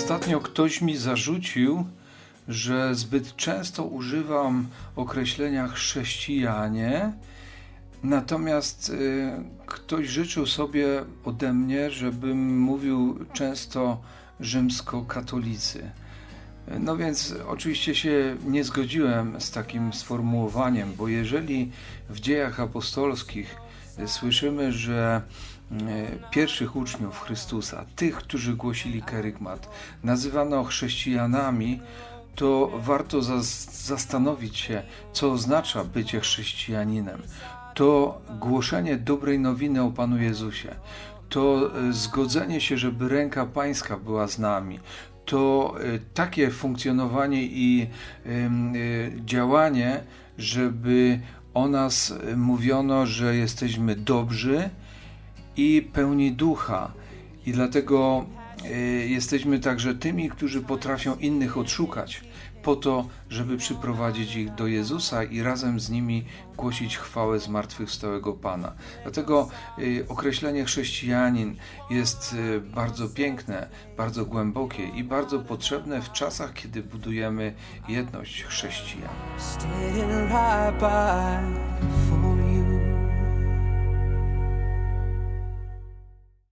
Ostatnio ktoś mi zarzucił, że zbyt często używam określenia chrześcijanie, natomiast y, ktoś życzył sobie ode mnie, żebym mówił często rzymskokatolicy. No więc oczywiście się nie zgodziłem z takim sformułowaniem, bo jeżeli w dziejach apostolskich słyszymy, że y, pierwszych uczniów Chrystusa, tych, którzy głosili kerygmat, nazywano chrześcijanami, to warto zas- zastanowić się, co oznacza bycie chrześcijaninem. To głoszenie dobrej nowiny o Panu Jezusie, to y, zgodzenie się, żeby ręka Pańska była z nami, to y, takie funkcjonowanie i działanie, żeby o nas y, mówiono, że jesteśmy dobrzy i pełni ducha. I dlatego jesteśmy także tymi, którzy potrafią innych odszukać, po to, żeby przyprowadzić ich do Jezusa i razem z nimi głosić chwałę zmartwychwstałego Pana. Dlatego y, określenie chrześcijanin jest y, bardzo piękne, bardzo głębokie i bardzo potrzebne w czasach, kiedy budujemy jedność chrześcijan.